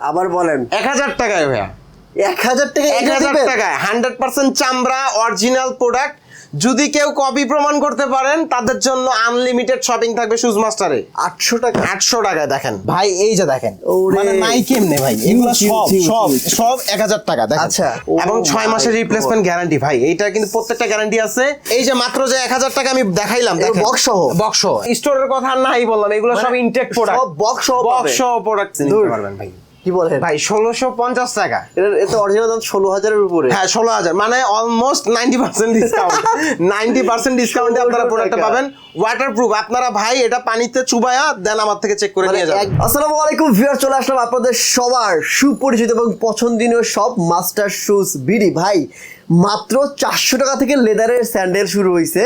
আবার বলেন। এক হাজার টাকায় ভাইয়া। এক হাজার টাকা এক হাজার টাকায় হান্ড্রেড পার্সেন্ট চামড়া অরিজিনাল প্রোডাক্ট যদি কেউ কপি প্রমাণ করতে পারেন তাদের জন্য আনলিমিটেড শপিং থাকবে শুজ মাস্টারে আটশো টাকা। আটশো টাকায় দেখেন। ভাই এই যে দেখেন মানে নাই কেমনে ভাই এগুলো সব সব সব এক হাজার টাকা দেখেন। আচ্ছা। এবং ছয় মাসের রিপ্লেসমেন্ট গ্যারান্টি ভাই এইটা কিন্তু প্রত্যেকটা গ্যারান্টি আছে। এই যে মাত্র যে এক হাজার টাকা আমি দেখাইলাম বক্স সহ? বক্স স্টোরের কথা নাই বললাম এগুলো সব ইনটেক প্রোডাক্ট সব সহ বক্স সহ প্রোডাক্ট নিতে পারবেন ভাই। কি বলেন ভাই ষোলোশো পঞ্চাশ টাকা। এটা অরিজিনাল দাম ষোলো হাজারের উপরে। হ্যাঁ ষোলো হাজার মানে almost ninety percent discount ninety percent ডিসকাউন্টে আপনারা 16 প্রোডাক্টটা পাবেন। ওয়াটার প্রুফ আপনারা ভাই এটা পানিতে চুবায়া দেন আমার থেকে চেক করে মানে নিয়ে যাবেন। আসসালামু আলাইকুম ভিউয়ার চলে আসলাম আপনাদের সবার সুপরিচিত এবং পছন্দনীয় সব মাস্টার শুজ বিডি। ভাই মাত্র চারশো টাকা থেকে লেদারের স্যান্ডেল শুরু হয়েছে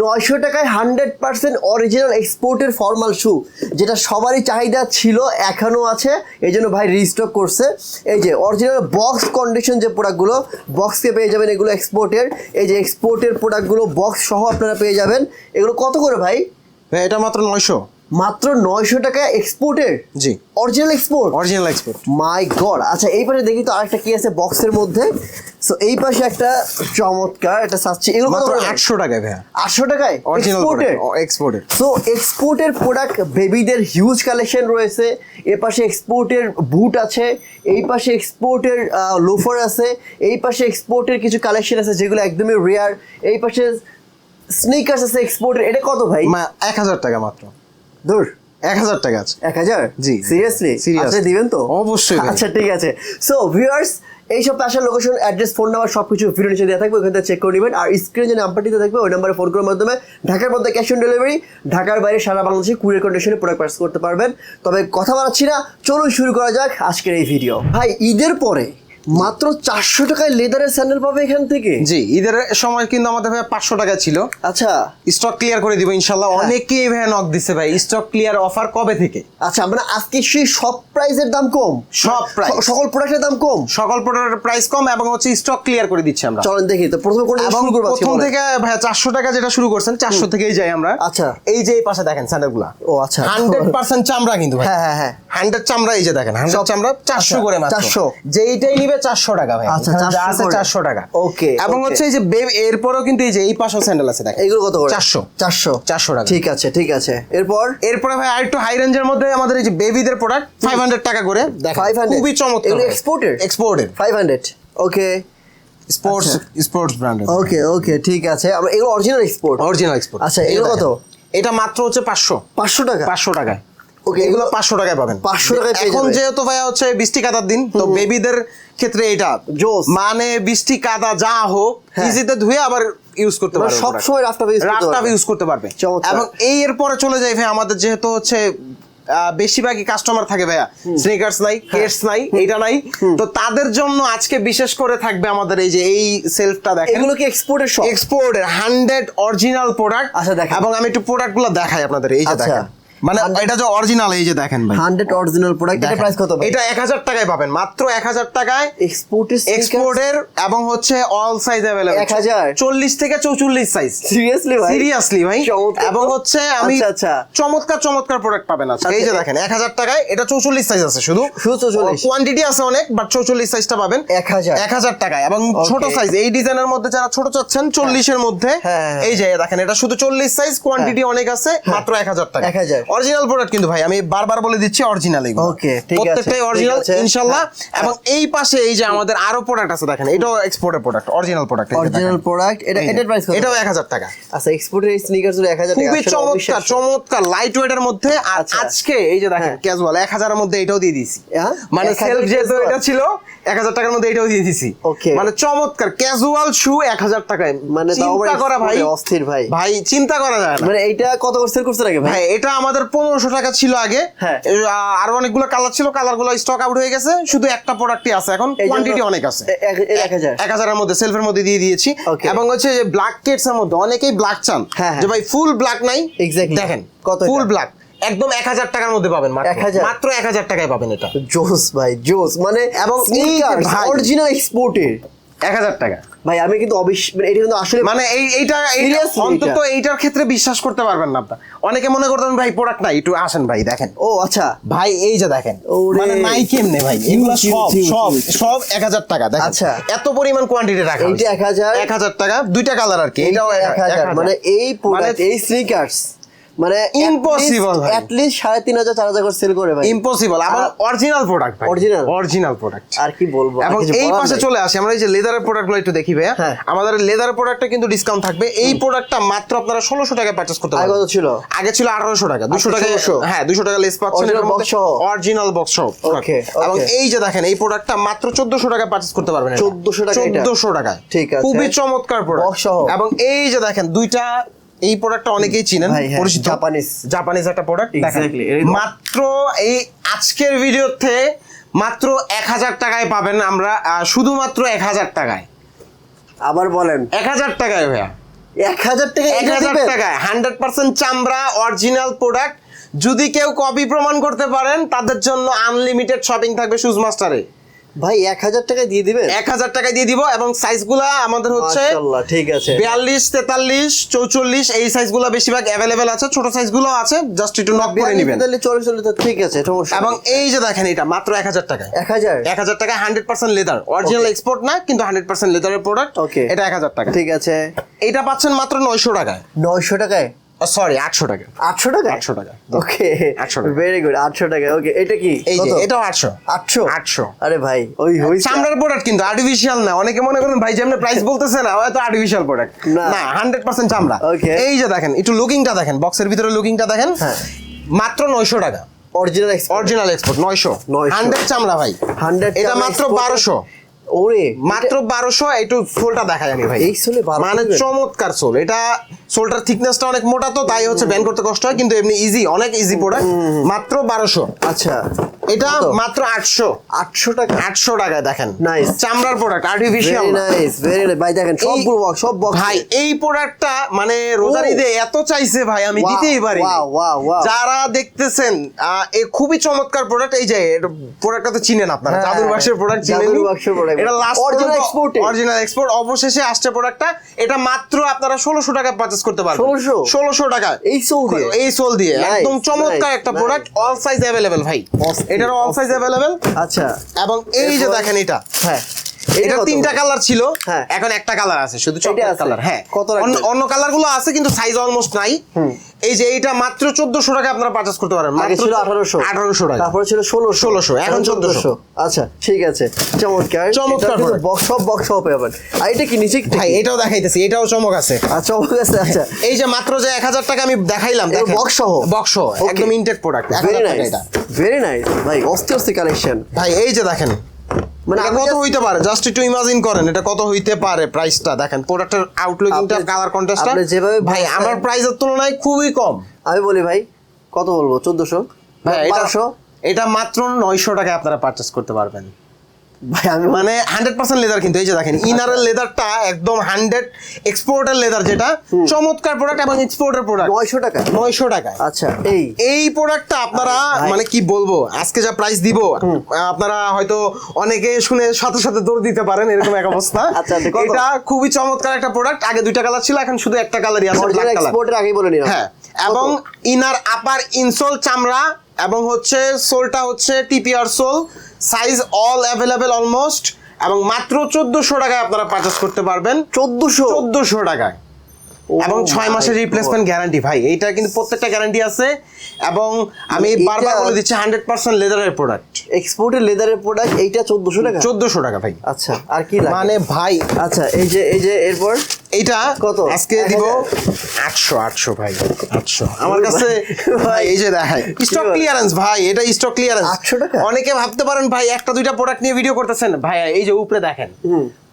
নয়শো টাকায় হান্ড্রেড পার্সেন্ট অরিজিনাল এক্সপোর্টের ফর্মাল শু যেটা সবারই চাহিদা ছিল, এখনও আছে। এই জন্য ভাই রিস্টক করছে। এই যে অরিজিনাল বক্স কন্ডিশন যে প্রোডাক্টগুলো বক্সকে পেয়ে যাবেন এগুলো এক্সপোর্টের এই যে এক্সপোর্টের প্রোডাক্টগুলো বক্স সহ আপনারা পেয়ে যাবেন। এগুলো কত করে ভাই? ভাই, এটা মাত্র নয়শো। মাত্র নয়শো টাকা এক্সপোর্টের জি। Original export original export my god আচ্ছা এই পাশে দেখি তো আরেকটা কি আছে বক্সের মধ্যে। সো এই পাশে একটা চমৎকার একটা সাচ্ছি এগুলো মাত্র আটশো টাকায় ভাইয়া। আটশো টাকায়? অরিজিনাল এক্সপোর্টের এক্সপোর্টের সো এক্সপোর্টের প্রোডাক্ট বেবিদের হিউজ কালেকশন রয়েছে। এ পাশে এক্সপোর্টের বুট আছে। এই পাশে এক্সপোর্টের লোফার আছে। এই পাশে এক্সপোর্টের কিছু কালেকশন আছে যেগুলো একদমই রেয়ার এই পাশে স্নিকার্স আছে এক্সপোর্টের এটা কত ভাই? এক হাজার টাকা মাত্র। দূর এক হাজার টাকা আছে। এক হাজার? জি। সিরিয়াসলি. আচ্ছা দিবেন তো? অবশ্যই আচ্ছা ঠিক আছে। সো ভিউয়ার্স এই সব আসার লোকেশন অ্যাড্রেস ফোন নাম্বার সব কিছু ভিডিও নিচে দেওয়া থাকবে ওখান থেকে চেক করে নেবেন। আর স্ক্রিনে যে নাম্বারটিতে থাকবে ওই নাম্বারে ফোন করার মাধ্যমে ঢাকার মধ্যে ক্যাশ অন ডেলিভারি ঢাকার বাইরে সারা বাংলাদেশে কুরিয়ার কন্ডিশনে প্রোডাক্ট পার্স করতে পারবেন। তবে কথা বলাচ্ছি না চলুন শুরু করা যাক আজকের এই ভিডিও ভাই ঈদের পরে মাত্র চারশো টাকায় লেদারের স্যান্ডেল পাবে এখান থেকে? জি ঈদের সময় কিন্তু আমাদের ভাই পাঁচশো টাকা ছিল। আচ্ছা। স্টক ক্লিয়ার করে দিব ইনশাল্লাহ। অনেকেই ভাই নক দিছে ভাই। স্টক ক্লিয়ার অফার কবে থেকে? আচ্ছা আমরা আজকে সেই সব প্রাইসের দাম কম? সব price। স- সকল প্রোডাক্টের দাম কম? সকল প্রোডাক্টের প্রাইস কম এবং হচ্ছে স্টক ক্লিয়ার করে দিচ্ছি আমরা। চলেন দেখি তো প্রথমে কোন এবং প্রথম থেকে ভাইয়া চারশো টাকা যেটা শুরু করছেন চারশো থেকেই যাই আমরা। আচ্ছা। এই যে এই পাশে দেখেন স্যান্ডেলগুলা। ও, আচ্ছা। হান্ড্রেড পার্সেন্ট চামড়া কিন্তু ভাই। হ্যাঁ, হ্যাঁ, হ্যাঁ। হান্ড্রেড চামড়া এই যে দেখেন হান্ড্রেড চামড়া চারশো করে মাত্র। 400 যেইটাই নিবে চারশো টাকা ভাই। আচ্ছা, এখানে যা 400 আছে চারশো টাকা। Okay, এবং হচ্ছে এই যে বেব এরপরেও কিন্তু এই যে এই পাশেও স্যান্ডেল আছে দেখেন। এইগুলো কত করে? চারশো। চারশো। 400 টাকা। ঠিক আছে ঠিক আছে। এরপর? এরপরে ভাই আরেকটু হাই রেঞ্জের মধ্যে আমাদের এই যে বেবিদের প্রোডাক্ট ফাইভ হান্ড্রেড টাকা করে। দেখেন 500 খুবই চমৎকার এগুলো exported? Exported five hundred okay. Sports. Sports ব্র্যান্ডের ওকে ওকে ঠিক আছে। আমরা এগুলো অরিজিনাল এক্সপোর্ট অরিজিনাল এক্সপোর্ট আচ্ছা, এগুলো কত? এটা মাত্র হচ্ছে পাঁচশো। পাঁচশো টাকা? পাঁচশো টাকায়। Okay, এগুলো পাঁচশো টাকায় পাবেন। 500 টাকায় এখন যেহেতু ভাই হচ্ছে বৃষ্টি কাদার দিন তো বেবিদের ক্ষেত্রে এটা জোস। মানে বৃষ্টি কাদা যা হোক হ্যাঁ। ইজিতে ধুয়ে আবার ইউজ করতে পারবে সব সময় রাফটাপ পারবে। ইউজ করতে পারবে। এবং এই এরপরে চলে যায় ভাই আমাদের যেহেতু হচ্ছে বেশিরভাগই কাস্টমার থাকে ভাইয়া। স্নিকার্স নাই হ্যাঁ। কেটস নাই এটা নাই। তো তাদের জন্য আজকে বিশেষ করে থাকবে আমাদের এই যে এই সেলফটা দেখেন। এগুলো কি এক্সপোর্টের সব এক্সপোর্টের হান্ড্রেড অরিজিনাল প্রোডাক্ট আচ্ছা, দেখেন। এবং আমি একটু প্রোডাক্টগুলো দেখাই আপনাদের এই যে আচ্ছা। দেখেন। মানে এটা যে অরিজিনাল এই যে দেখেন ভাই। হান্ড্রেড অরিজিনাল প্রোডাক্ট এটা প্রাইস কত এটা এক হাজার টাকায় পাবেন মাত্র এক হাজার টাকায় এক্সপোর্টের এক্সপোর্টের এবং হচ্ছে অল সাইজ অ্যাভেলেবল 1000? চল্লিশ থেকে চৌচল্লিশ সাইজ সিরিয়াসলি ভাই? সিরিয়াসলি ভাই। এবং হচ্ছে আমি আচ্ছা, আচ্ছা। চমৎকার চমৎকার প্রোডাক্ট পাবেন আজকে। এই যে আচ্ছা, দেখেন এক হাজার টাকায় এটা চৌচল্লিশ সাইজ আছে শুধু। শুধু 44? কোয়ান্টিটি আছে অনেক বাট চৌচল্লিশ সাইজটা পাবেন। 1000? এক হাজার টাকায়। এবং ছোট সাইজ এই ডিজাইনের মধ্যে যারা ছোট চাচ্ছেন চল্লিশের মধ্যে হ্যাঁ, হ্যাঁ। এই যে দেখেন এটা শুধু চল্লিশ সাইজ কোয়ান্টিটি অনেক আছে মাত্র এক হাজার টাকা 1000 অরিজিনাল প্রোডাক্ট কিন্তু ভাই আমি বারবার বলে দিচ্ছি অরিজিনাল এগুলো Okay, ঠিক আছে, প্রত্যেকটাই অরিজিনাল ইনশাআল্লাহ হ্যাঁ। এবং এই পাশে এই যে আমাদের আরও প্রোডাক্ট আছে দেখেন এটাও এক্সপোর্টের product original product original product এটা এটার প্রাইস কত এটাও এক হাজার টাকা আচ্ছা এক্সপোর্টের স্নিকার্সগুলো 1000 টাকা খুবই চমৎকার চমৎকার লাইট ওয়েটের মধ্যে আর আচ্ছা। আজকে এই যে দেখেন। ক্যাজুয়াল এক হাজারের মধ্যে এটাও দিয়ে দিয়েছি হ্যাঁ? মানে সেলফ যেহেতু? এটা ছিল এক হাজার টাকার মধ্যে এটাও দিয়ে দিছি Okay. মানে চমৎকার ক্যাজুয়াল শু এক হাজার টাকায় মানে চিন্তা করা ভাই অস্থির ভাই। ভাই চিন্তা করা যায় না মানে এইটা কত সেল করছে ভাই ভাই এটা আমাদের পনেরোশো টাকা ছিল আগে। হ্যাঁ। আরও অনেকগুলো কালার ছিল কালারগুলো স্টক আউট হয়ে গেছে। শুধু একটা প্রোডাক্টই আছে এখন। কোয়ান্টিটি অনেক আছে। এক- হাজারের মধ্যে সেলফের মধ্যে দিয়ে দিয়েছি। এবং হচ্ছে যে ব্ল্যাক কেটস এর মধ্যে অনেকেই ব্ল্যাক চান। হ্যাঁ, হ্যাঁ। যে ভাই ফুল ব্ল্যাক নাই. দেখেন কত ফুল ব্ল্যাক একদম এক হাজার টাকার মধ্যে পাবেন মাত্র। 1000? মাত্র এক হাজার টাকায় পাবেন এটা। জোস ভাই জোস। মানে এবং অরিজিনাল এক্সপোর্টের এক হাজার টাকা। ভাই আমি কিন্তু মানে এটা কিন্তু আসলে মানে এই এইটা অন্তত এইটার ক্ষেত্রে বিশ্বাস করতে পারবেন না আপনার অনেকে মনে করতেন ভাই প্রোডাক্ট নাই একটু আসেন ভাই দেখেন। ও আচ্ছা। ভাই এই যে দেখেন। মানে নাই কেমনে ভাই এগুলো সব সব সব এক হাজার টাকা দেখেন। আচ্ছা। এত পরিমাণ কোয়ান্টিটি রাখা এইটা 1000 এক হাজার। টাকা দুইটা কালার আর কি এটাও এক হাজার। মানে এই প্রোডাক্ট এই স্নিকার্স মানে Impossible ভাই। অ্যাটলিস্ট সাড়ে তিন হাজার চার হাজার করে সেল করে ভাই। ইম্পসিবল আর- original product Original? Original product আর কি বলব এবং এই পাশে চলে আসি আমরা এই যে লেদারের প্রোডাক্টগুলো একটু দেখি ভাইয়া। হ্যাঁ। আমাদের লেদার প্রোডাক্টে কিন্তু ডিসকাউন্ট থাকবে। এই প্রোডাক্টটা মাত্র আপনারা ষোলোশো টাকায় পারচেস করতে আগে পারবেন। কত ছিল? আগে ছিল আঠারোশো টাকা। দুশো টাকা 1600 হ্যাঁ দুশো টাকা লেস পাচ্ছেন? অরিজিনাল বক্স সহ? এবং এই যে দেখেন এই প্রোডাক্টটা মাত্র চোদ্দশো টাকা পারচেস করতে পারবেন 1400 টাকা? চোদ্দশো টাকায়। ঠিক আছে। খুবই চমৎকার প্রোডাক্ট এবং এই যে দেখেন দুইটা এই প্রোডাক্টটা অনেকেই চিনেন হ্যাঁ, পরিচিত। Japanese। জাপানিজ একটা প্রোডাক্ট মাত্র এই আজকের ভিডিওতে মাত্র এক হাজার টাকায় পাবেন আমরা শুধুমাত্র এক হাজার টাকায়। আবার বলেন। এক হাজার টাকায় ভাইয়া। এক হাজার টাকা এক হাজার? টাকায় হান্ড্রেড পার্সেন্ট চামড়া অরিজিনাল প্রোডাক্ট যদি কেউ কপি প্রমাণ করতে পারেন তাদের জন্য আনলিমিটেড শপিং থাকবে শুজ মাস্টারে ভাই এক হাজার টাকা দিয়ে দিবেন? এক হাজার টাকায় দিয়ে দিব এবং সাইজগুলা আমাদের হচ্ছে ঠিক আছে। বিয়াল্লিশ তেতাল্লিশ চৌচল্লিশ এই সাইজগুলো বেশিরভাগ অ্যাভেলেবেল আছে ছোট সাইজগুলো আছে জাস্ট একটু নক করে নেবেন। তাহলে চলে চলে তো ঠিক আছে সমস্যা এবং এই যে দেখেন এটা মাত্র এক হাজার টাকায়। এক হাজার? এক হাজার টাকা hundred percent leather original export না কিন্তু হান্ড্রেড পার্সেন্ট লেদারের প্রোডাক্ট Okay. এটা এক হাজার টাকা ঠিক আছে। এটা পাচ্ছেন মাত্র নয়শো টাকায়। নয়শো টাকায়? সরি আটশো টাকা। আটশো টাকা? 800 টাকা। ওকে 800 টাকা। ভেরি গুড আটশো টাকা ওকে এটা কি? এই যে? এটাও আটশো। আটশো? আটশো। আরে ভাই ওই হইছে। চামড়ার প্রোডাক্ট কিন্তু আর্টিফিশিয়াল না। অনেকে মনে করেন ভাই যেমন প্রাইস বলতেছে না হয়তো আর্টিফিশিয়াল প্রোডাক্ট না। হান্ড্রেড পার্সেন্ট চামড়া। Okay. এই যে দেখেন একটু লুকিংটা দেখেন বক্সের ভিতরে লুকিংটা দেখেন। হ্যাঁ। মাত্র নয়শো টাকা। অরিজিনাল অরিজিনাল এক্সপোর্ট নয়শো। 900 হান্ড্রেড চামড়া ভাই। হান্ড্রেড এটা মাত্র বারোশো। ওরে মাত্র বারোশো একটু সোলটা দেখা আমি ভাই। এই সোলে মানে চমৎকার সোল। এটা সোলটার থিকনেসটা অনেক মোটা তো তাই হচ্ছে ব্যান করতে কষ্ট হয় কিন্তু এমনি ইজি অনেক ইজি প্রোডাক্ট মাত্র বারোশো। আচ্ছা। এটা মাত্র আটশো। আটশো টাকা? আটশো টাকায় দেখেন। Nice. চামড়ার product artificial nice very nice ভাই দেখেন বক্স সব বক্স ভাই এই প্রোডাক্টটা মানে রোজার ঈদে এত চাইছে ভাই আমি দিতেই পারি. যারা দেখতেছেন এ খুবই চমৎকার প্রোডাক্ট এই যে প্রোডাক্টটা তো চিনেন আপনারা হ্যাঁ, জাদুর বাক্সের প্রোডাক্ট চিনেন জাদুর বাক্সের product। এটা লাস্ট Original export এ। অরিজিনাল এক্সপোর্ট অবশেষে আসছে প্রোডাক্টটা এটা মাত্র আপনারা ষোলোশো টাকা পারচেস করতে পারবেন। 1600? ষোলোশো টাকা এই সোল দিয়ে? এই সোল দিয়ে। একদম চমৎকার একটা প্রোডাক্ট অল সাইজ অ্যাভেলেবেল ভাই। এটার অল সাইজ अवेलेबल আচ্ছা। এবং এই যে দেখেন এটা। হ্যাঁ। এটা তিনটা কালার ছিল হ্যাঁ। এখন একটা কালার আছে শুধু চকলেট কালার হ্যাঁ। কত অন্য- অন্য কালারগুলো আছে কিন্তু সাইজ অলমোস্ট নাই। এই যে এইটা মাত্র চোদ্দশো টাকা আপনারা পারচেস করতে পারেন। আগে ছিল আঠারোশো। আঠারোশো টাকা। তারপরে ছিল ষোলো ষোলোশো এখন 1400 আচ্ছা ঠিক আছে। চমৎকার। চমৎকার। বক্স সব বক্স সব পাবেন আর এটা কি নিচে ভাই এটাও দেখাইতেছি এটাও চমক আছে। আচ্ছা চমক আছে আচ্ছা। এই যে মাত্র যে এক হাজার টাকা আমি দেখাইলাম দেখেন। সহ? Box Okay. একদম intact product very nice very nice ভাই অস্থির অস্থির কালেকশন ভাই এই যে দেখেন মানে কত হইতে পারে? জাস্ট একটু ইমাজিন করেন এটা কত হইতে পারে প্রাইসটা দেখেন প্রোডাক্টের আউটলুকিংটা কালার কন্ট্রাস্টটা আপনি যেভাবে ভাই আমার প্রাইসের তুলনায় খুবই কম। আমি বলি ভাই কত বলব? চোদ্দশো? ভাই এটা বারোশো? এটা মাত্র নয়শো টাকায় আপনারা পারচেস করতে পারবেন। ভাই আমি মানে হান্ড্রেড পার্সেন্ট লেদার কিন্তু এই যে দেখেন ইনারের লেদারটা একদম হান্ড্রেড এক্সপোর্টের লেদার যেটা চমৎকার প্রোডাক্ট এবং এক্সপোর্টের প্রোডাক্ট নয়শো টাকা। নয়শো টাকায়। আচ্ছা এই। এই প্রোডাক্টটা আপনারা মানে কি বলব আজকে যা প্রাইস দিব আপনারা হয়তো অনেকে শুনে সাথে সাথে দৌড় দিতে পারেন এরকম এক অবস্থা। আচ্ছা, আচ্ছা? এটা খুবই চমৎকার একটা প্রোডাক্ট আগে দুইটা কালার ছিল এখন শুধু একটা কালারই আছে। এক্সপোর্টের আগেই বলে নিলাম। হ্যাঁ এবং ইনার আপার ইনসোল চামড়া এবং হচ্ছে সোলটা হচ্ছে TPR sole size all available almost এবং মাত্র চোদ্দশো টাকায় আপনারা পারচেস করতে পারবেন। চোদ্দশো? চোদ্দশো টাকায়। এবং ছয় মাসের রিপ্লেসমেন্ট গ্যারান্টি ভাই এইটা কিন্তু প্রত্যেকটা গ্যারান্টি আছে এবং আমি বারবার বলে দিচ্ছি হান্ড্রেড পার্সেন্ট লেদারের প্রোডাক্ট এক্সপোর্টের লেদারের প্রোডাক্ট এইটা চোদ্দশো টাকা? চোদ্দশো টাকা ভাই। আচ্ছা আর কি মানে ভাই আচ্ছা এই যে এই যে এরপর? এইটা কত? আজকে দিব? আটশো আটশো ভাই। আটশো। আমার কাছে ভাই, এই যে দেখায় স্টক ক্লিয়ারেন্স ভাই এটা স্টক ক্লিয়ারেন্স 800 টাকা? অনেকে ভাবতে পারেন ভাই একটা দুইটা প্রোডাক্ট নিয়ে ভিডিও করতেছেন। ভাই এই যে উপরে দেখেন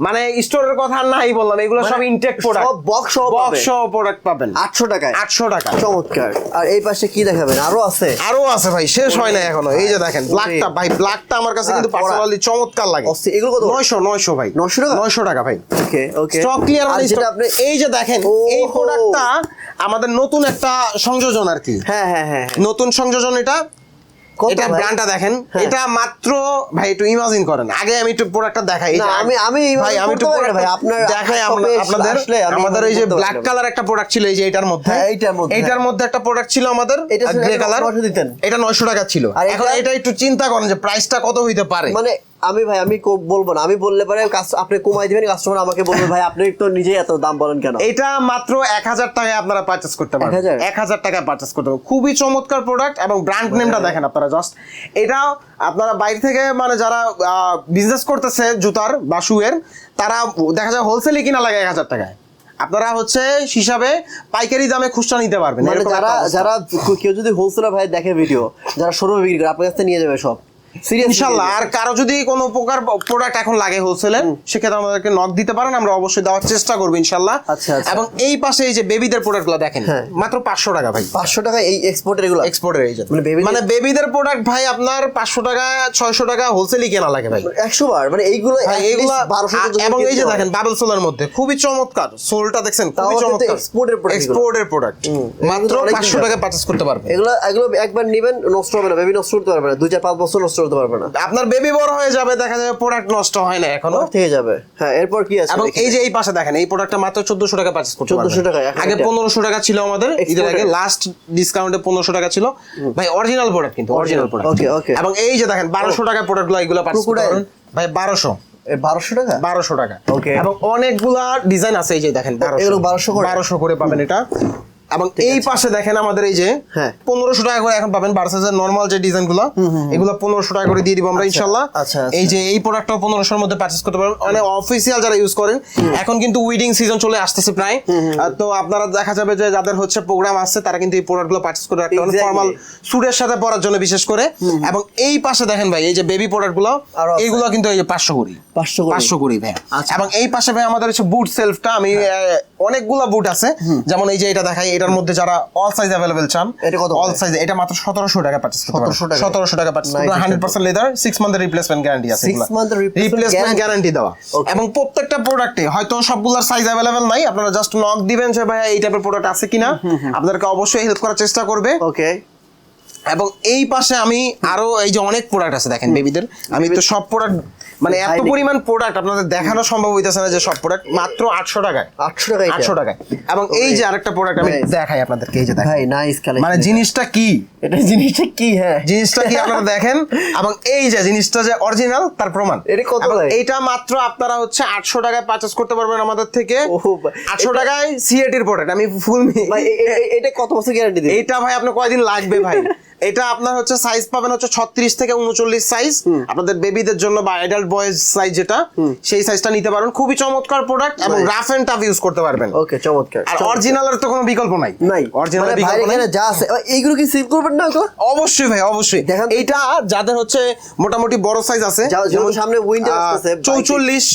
মানে স্টোরের কথা নাই বললাম এগুলো সব ইনটেক প্রোডাক্ট সব সহ বক্স সহ প্রোডাক্ট পাবেন। আটশো টাকায়? আটশো টাকা। চমৎকার। আর এই পাশে কি দেখাবেন? আরও আছে? আরও আছে ভাই শেষ হয় না এখনও। এই যে দেখেন ব্ল্যাকটা ভাই ব্ল্যাকটা আমার কাছে কিন্তু পার্সোনালি চমৎকার লাগে। এগুলো কত? নয়শো নয়শো ভাই। 900 টাকা? নয়শো টাকা ভাই। ওকে ওকে। স্টক ক্লিয়ার মানে আপনি এই যে দেখেন এই প্রোডাক্টটা আমাদের নতুন একটা সংযোজন আর কি। হ্যাঁ হ্যাঁ হ্যাঁ হ্যাঁ। নতুন সংযোজন এটা। এটা ব্র্যান্ডটা দেখেন। হ্যাঁ। এটা মাত্র ভাই একটু ইমাজিন করেন। আগে আমি একটু প্রোডাক্টটা দেখাই। আমি- আমি ভাই আমি একটু ভাই, আপনার- দেখাই। আপনাদের আমাদের এই যে ব্ল্যাক কালার একটা প্রোডাক্ট ছিল এই যে এটার মধ্যে। হ্যাঁ, এইটার মধ্যে, এইটার হ্যাঁ। মধ্যে একটা প্রোডাক্ট ছিল আমাদের গ্রে কালার এটা 900 টাকা ছিল। আর এখন এটা- এটা একটু চিন্তা করেন যে প্রাইসটা কত হইতে পারে। মানে আমি ভাই আমি কো- বলব না। আমি বললে পরে আপনি কমাই দিবেন কাস্টমার আমাকে বলবে ভাই আপনি তো নিজেই এত দাম বলেন কেন? এটা মাত্র এক হাজার টাকায় আপনারা পারচেস করতে পারবেন। 1000? এক হাজার টাকায় পারচেস করতে পারবেন। খুবই চমৎকার প্রোডাক্ট এবং ব্র্যান্ড নেমটা দেখেন আপনারা জাস্ট এটা আপনারা বাইরে থেকে মানে যারা বিজনেস করতেছে জুতার বা শুয়ের তারা দেখা যায় হোলসেলই কিনা লাগে এক হাজার টাকায়। আপনারা হচ্ছে হিসাবে পাইকারি দামে খুচরা নিতে পারবেন। মানে যারা যারা কেউ যদি হোলসেলার ভাই দেখে ভিডিও যারা শোরুমে বিক্রি করে আপনার কাছ নিয়ে যাবে সব। ইনশাল্লাহ আর কারও যদি কোনো প্রকার প্রোডাক্ট এখন লাগে সেক্ষেত্রে আমাদেরকে নক দিতে পারেন আমরা অবশ্যই দেওয়ার চেষ্টা করব ইনশাল্লাহ আচ্ছা, আচ্ছা। এবং এই পাশে এই যে বেবিদের প্রোডাক্টগুলো দেখেন হ্যাঁ। মাত্র পাঁচশো টাকা ভাই। পাঁচশো টাকা এই এক্সপোর্টের এগুলো? এক্সপোর্টের এই মানে baby- মানে বেবিদের প্রোডাক্ট ভাই আপনার পাঁচশো টাকা ছয়শো টাকা হোলসেলই কেনা লাগে ভাই। একশো বার মানে এইগুলো এইগুলা এবং এই যে দেখেন বাবল সোলার মধ্যে খুবই চমৎকার। সোলটা দেখছেন খুবই চমৎকার। export এর এক্সপোর্টের প্রোডাক্ট মাত্র পাঁচশো টাকা পারচেস করতে পারবেন। এগুলো এগুলো একবার নিবেন নষ্ট হবে না। বেবি নষ্ট করতে পারবে না। দুই চার পাঁচ বছর নষ্ট করতে পারবে না। আপনার বেবি বড় হয়ে যাবে দেখা যাবে প্রোডাক্ট নষ্ট হয় না এখনও। থেকে যাবে। হ্যাঁ এরপর কি আছে এবং এই যে এই পাশে দেখেন এই প্রোডাক্টটা মাত্র চোদ্দশো টাকা পারচেস করতে 1400 টাকা, আগে এটা। পনেরোশো টাকা ছিল আমাদের ঈদের আগে লাস্ট ডিসকাউন্টে পনেরোশো টাকা ছিল। ভাই অরিজিনাল প্রোডাক্ট কিন্তু অরিজিনাল প্রোডাক্ট ওকে okay. এবং এই যে দেখেন বারোশো টাকা প্রোডাক্টগুলো করতে Crocodile? পারবেন। ভাই বারোশো। বারোশো টাকা? বারোশো টাকা। Okay. এবং অনেকগুলা ডিজাইন আছে এই যে দেখেন এগুলো 1200 করে? বারোশো করে পাবেন এটা। এবং এই পাশে দেখেন আমাদের এই যে হ্যাঁ। পনেরোশো টাকা করে এখন পাবেন। নর্মাল যে এগুলো পনেরোশো টাকা করে দিয়ে দিব আমরা ইনশাল্লাহ আচ্ছা, আচ্ছা। এই যে এই প্রোডাক্টটা পনেরোশোর মধ্যে পারচেস করতে পারবেন। অনেক অফিসিয়াল যারা ইউজ করেন এখন কিন্তু উইডিং সিজন চলে আসতেছে প্রায়। তো আপনারা দেখা যাবে যে যাদের হচ্ছে প্রোগ্রাম তারা কিন্তু এই প্রোডাক্টগুলো পারচেস করে রাখতে পারেন ফর্মাল স্যুটের সাথে পরার জন্য বিশেষ করে। এবং এই পাশে দেখেন ভাই এই যে বেবি প্রোডাক্টগুলো আরও এইগুলো কিন্তু এই যে পাঁচশো করি। পাঁচশো পাঁচশো করি ভাই। আচ্ছা। এবং এই পাশে ভাই আমাদের হচ্ছে বুট সেলফটা আমি অনেকগুলো বুট আছে। যেমন এই যে এটা দেখাই এটার মধ্যে যারা অল সাইজ অ্যাভেলেবেল চান এটা কত অল সাইজ এটা মাত্র সতেরোশো টাকা পারচেস করতে 1700 টাকা? সতেরোশো টাকা হান্ড্রেড পার্সেন্ট লেদার সিক্স মান্থের রিপ্লেসমেন্ট গ্যারান্টি আছে Six month এর replacement রিপ্লেসমেন্ট গ্যারান্টি দেওয়া। এবং প্রত্যেকটা প্রোডাক্টে হয়তো সবগুলোর সাইজ অ্যাভেলেবেল নাই আপনারা জাস্ট নক দিবেন যে ভাই এই টাইপের প্রোডাক্ট আছে কিনা? আপনাদেরকে অবশ্যই হেল্প করার চেষ্টা করবে। ওকে এবং এই পাশে আমি আরও এই যে অনেক প্রোডাক্ট আছে দেখেন বেবিদের আমি তো সব প্রোডাক্ট মানে এত পরিমাণ প্রোডাক্ট আপনাদের দেখানো সম্ভব হইতেছে না যে সব প্রোডাক্ট মাত্র আটশো টাকায়। আটশো টাকা এটা? আটশো টাকায়। এবং এই যে আরেকটা প্রোডাক্ট আমি দেখাই আপনাদেরকে এই যে দেখেন। ভাই নাইস কালেকশন মানে জিনিসটা কি? এটা জিনিসটা কি হ্যাঁ। জিনিসটা কি আপনারা দেখেন? এবং এই যে জিনিসটা যে অরিজিনাল তার প্রমাণ। এটা কত? এইটা মাত্র আপনারা হচ্ছে আটশো টাকায় পারচেস করতে পারবেন আমাদের থেকে। আটশো টাকায় সিএটির প্রোডাক্ট আমি ফুল এটা কত বছর গ্যারান্টি দিবে এইটা ভাই আপনার কয়দিন লাগবে ভাই? এটা আপনার হচ্ছে সাইজ পাবেন হচ্ছে ছত্রিশ থেকে উনচল্লিশ সাইজ আপনাদের বেবিদের জন্য বা অ্যাডাল্ট বয়েজ সাইজ যেটা সেই সাইজটা নিতে পারেন। খুবই চমৎকার প্রোডাক্ট এবং. রাফ এন্ড টাফ ইউজ করতে পারবেন। ওকে চমৎকার আর অরিজিনালের তো কোনো বিকল্প নাই। নাই। অরিজিনাল মানে বিকল্প নাই। যা আছে এইগুলো কি সেভ করবেন না ওগুলো অবশ্যই ভাই অবশ্যই। দেখেন তো। এইটা যাদের হচ্ছে মোটামুটি বড় সাইজ আছে যেমন সামনে winter আসতেছে, চৌচল্লিশ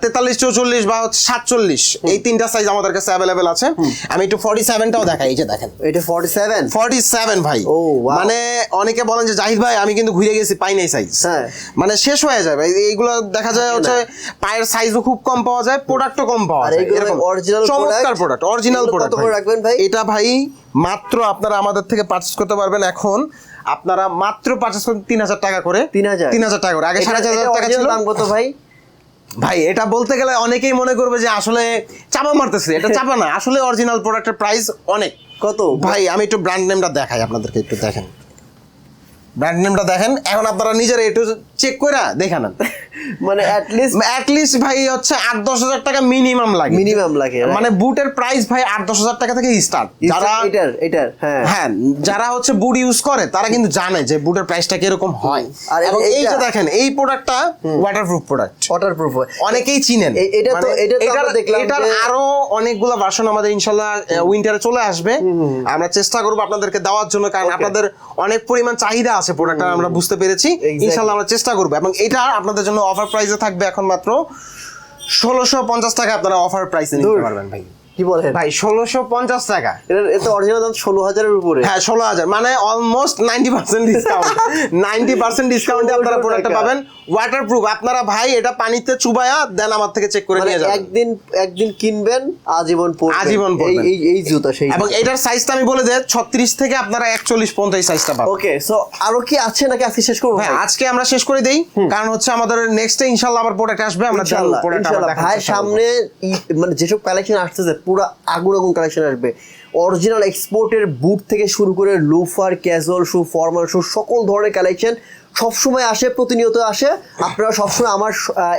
তেতাল্লিশ চৌচল্লিশ বা হচ্ছে সাতচল্লিশ এই তিনটা সাইজ আমাদের কাছে অ্যাভেলেবেল আছে। আমি একটু ফর্টি সেভেনটাও দেখাই এই যে দেখেন। এটা ফর্টি সেভেন ফর্টি সেভেন ভাই। ও, মানে অনেকে বলেন যে জাহিদ ভাই আমি কিন্তু ঘুরে গেছি পাই নাই সাইজ হ্যাঁ। মানে শেষ হয়ে যাবে। এই- এইগুলো দেখা যায় হচ্ছে পায়ের সাইজও খুব কম পাওয়া যায় প্রোডাক্টও কম পাওয়া যায়। এরকম। original চমৎকার প্রোডাক্ট অরিজিনাল প্রোডাক্ট রাখবেন ভাই? এটা ভাই মাত্র আপনারা আমাদের থেকে পারচেস করতে পারবেন এখন। আপনারা মাত্র পারচেস করতে তিন হাজার টাকা করে। 3000 তিন হাজার টাকা করে। আগে সাড়ে চার হাজার টাকা ছিল। দাম কত ভাই? ভাই এটা বলতে গেলে অনেকেই মনে করবে যে আসলে চাপা মারতেছে। এটা চাপা না আসলে অরিজিনাল প্রোডাক্টের প্রাইস অনেক। কত? ভাই আমি একটু ব্র্যান্ড নেমটা দেখাই আপনাদেরকে একটু দেখেন। ব্র্যান্ড নেমটা দেখেন। এখন আপনারা নিজেরা একটু চেক করে দেখে নেন। মানে অ্যাট অ্যাটলিস্ট ভাই হচ্ছে আট দশ হাজার টাকা মিনিমাম লাগে। মিনিমাম লাগে মানে বুটের প্রাইস ভাই আট দশ হাজার টাকা থেকে স্টার্ট যারা এটার এটার হ্যাঁ। হ্যাঁ যারা হচ্ছে বুট ইউজ করে তারা কিন্তু জানে যে বুটের প্রাইসটা কীরকম হয়। আর এবং এই যে এইটা- দেখেন এই প্রোডাক্টটা ওয়াটারপ্রুফ প্রোডাক্ট ওয়াটারপ্রুফ অনেকেই চিনেন। এটা তো- মানে এটা তো দেখলাম এটার আরও অনেকগুলো ভার্সন আমাদের ইনশাল্লাহ উইন্টারে চলে আসবে। আমরা চেষ্টা করব আপনাদেরকে দেওয়ার জন্য কারণ আপনাদের অনেক পরিমাণ চাহিদা আছে প্রোডাক্টটা আমরা বুঝতে পেরেছি. ইনশাল্লাহ আমরা চেষ্টা করব। এবং এটা আপনাদের জন্য অফার প্রাইসে থাকবে এখন মাত্র ষোলোশো পঞ্চাশ টাকা আপনারা অফার প্রাইসে নিতে পারবেন ভাই। কি বলেন? ভাই ষোলোশো পঞ্চাশ টাকা। এতে অরিজিনাল দাম ষোলো হাজারের উপরে। হ্যাঁ ষোলো হাজার মানে almost ninety percent discount ninety percent ডিসকাউন্টে আপনারা প্রোডাক্টটা পাবেন। ওয়াটার প্রুফ আপনারা ভাই এটা পানিতে চুবায়া দেন আমার থেকে চেক করে মানে নিয়ে যাবেন। একদিন একদিন কিনবেন আজীবন পরবেন। আজীবন পরবেন। এই এই জুতা সেই এবং এটার সাইজটা আমি বলে দেয় ছত্রিশ থেকে আপনারা একচল্লিশ পর্যন্ত এই সাইজটা পাবেন। ওকে সো আরও কি আছে নাকি আজকে শেষ করব? হ্যাঁ আজকে আমরা শেষ করে দেই। কারণ হচ্ছে আমাদের নেক্সট ডে ইনশাল্লাহ আবার প্রোডাক্ট আসবে। আমরা প্রোডাক্ট ভাই সামনে মানে যেসব কালেকশন আসতেছে পুরো আগুন আগুন কালেকশন আসবে। অরিজিনাল এক্সপোর্টের বুট থেকে শুরু করে loafer casual shoe formal shoe সকল ধরনের কালেকশন সবসময় আসে প্রতিনিয়ত আসে। আপনারা সবসময় আমার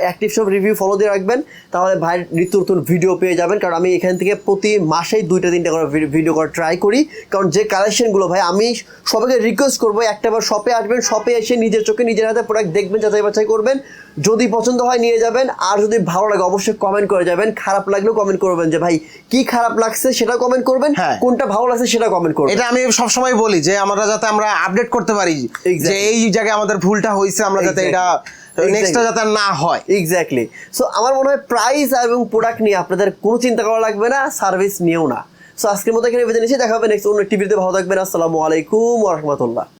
অ্যাক্টিভ সব রিভিউ ফলো দিয়ে রাখবেন। তাহলে ভাই নিত্য নতুন ভিডিও পেয়ে যাবেন। কারণ আমি এখান থেকে প্রতি মাসেই দুইটা তিনটা করে ভিডিও করা ট্রাই করি। কারণ যে কালেকশনগুলো ভাই আমি সবাইকে রিকোয়েস্ট করব একটা বার শপে আসবেন শপে এসে নিজের চোখে নিজের হাতে প্রোডাক্ট দেখবেন যাচাই বাছাই করবেন। যদি পছন্দ হয় নিয়ে যাবেন। আর যদি ভালো লাগে অবশ্যই কমেন্ট করে যাবেন। খারাপ লাগলেও কমেন্ট করবেন যে ভাই কি খারাপ লাগছে সেটা কমেন্ট করবেন। হ্যাঁ। কোনটা ভালো লাগছে সেটা কমেন্ট করবেন। এটা আমি সবসময় বলি যে আমরা যাতে আমরা আপডেট করতে পারি. যে এই জায়গায় আমাদের ভুলটা হয়েছে আমরা যাতে এটা. নেক্সটটা যাতে না হয়। এক্স্যাক্টলি সো আমার মনে হয় প্রাইস এবং প্রোডাক্ট নিয়ে আপনাদের কোনো চিন্তা করা লাগবে না সার্ভিস নিয়েও না। সো আজকের মতো এখানে বেঁধে নিচ্ছি দেখা হবে নেক্সট অন্য টিভিতে ভালো থাকবেন আসসালামু আলাইকুম ওরহমতুল্লাহ